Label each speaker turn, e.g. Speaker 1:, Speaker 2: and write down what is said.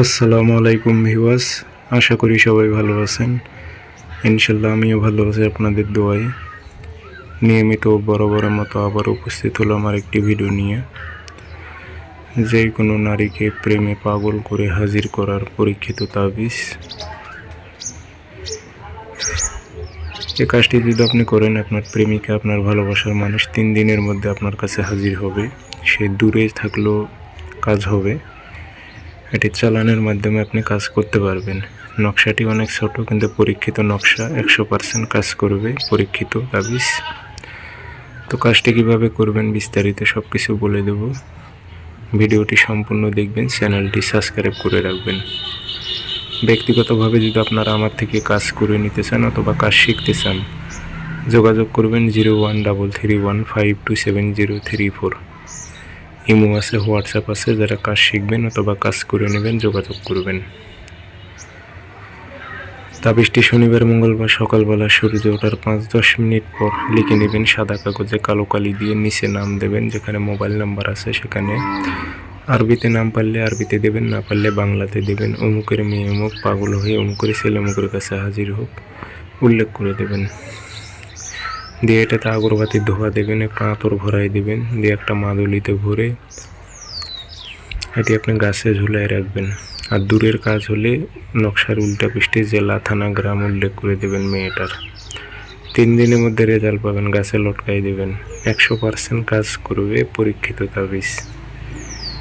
Speaker 1: আসসালামু আলাইকুম ভিউয়ার্স, আশা করি সবাই ভালো আছেন। ইনশাল্লাহ আমিও ভালো আছি আপনাদের দোয়ায়। নিয়মিত বরাবরের মতো আবার উপস্থিত হলো আমার একটি ভিডিও নিয়ে। যে কোনো নারীকে প্রেমে পাগল করে হাজির করার পরীক্ষিত তাবিজ। এই কাজটি যদি আপনি করেন, আপনার প্রেমিকা, আপনার ভালোবাসার মানুষ তিন দিনের মধ্যে আপনার কাছে হাজির হবে। সে দূরে থাকলেও কাজ হবে। এটি চালানোর মাধ্যমে আপনি কাজ করতে পারবেন। নকশাটি অনেক ছোট, কিন্তু পরীক্ষিত নকশা একশো পার্সেন্ট কাজ করবে, পরীক্ষিত তাবিজ তো কাজটি কীভাবে করবেন বিস্তারিত সব কিছু বলে দেব। ভিডিওটি সম্পূর্ণ দেখবেন, চ্যানেলটি সাবস্ক্রাইব করে রাখবেন। ব্যক্তিগতভাবে যদি আপনারা আমার থেকে কাজ করে নিতে চান অথবা কাজ শিখতে চান, যোগাযোগ করবেন zero one double three one five two seven zero three four. Imo আছে হোয়াটসঅ্যাপ আছে, যারা কাজ শিখবেন অথবা কাজ করে নেবেন, যোগাযোগ করবেন। তাবিজটি শনিবার, মঙ্গলবার সকালবেলা সূর্য ওঠার পাঁচ দশ মিনিট পর লিখে নেবেন সাদা কাগজে কালো কালি দিয়ে নিচে নাম দেবেন, যেখানে মোবাইল নাম্বার আছে সেখানে। আরবিতে নাম পারলে আরবিতে দেবেন, না পারলে বাংলাতে দেবেন। অমুকের মেয়ে অমুক, পাগল হয়ে অমুকের ছেলে অমুকের কাছে হাজির হোক, উল্লেখ করে দেবেন। দিয়ে এটাতে আগরবাতি ধোয়া দেবেন, একটা আঁতর ভরাই দেবেন, দিয়ে একটা মাদুলিতে ভরে এটি আপনি গাছে ঝুলাই রাখবেন। আর দূরের কাজ হলে নকশার উল্টা পৃষ্ঠে জেলা থানা গ্রাম উল্লেখ করে দেবেন মেয়েটার। তিন দিনের মধ্যে রেজাল্ট পাবেন, গাছে লটকাই দেবেন। একশো পার্সেন্ট কাজ করবে পরীক্ষিত তাবিজ।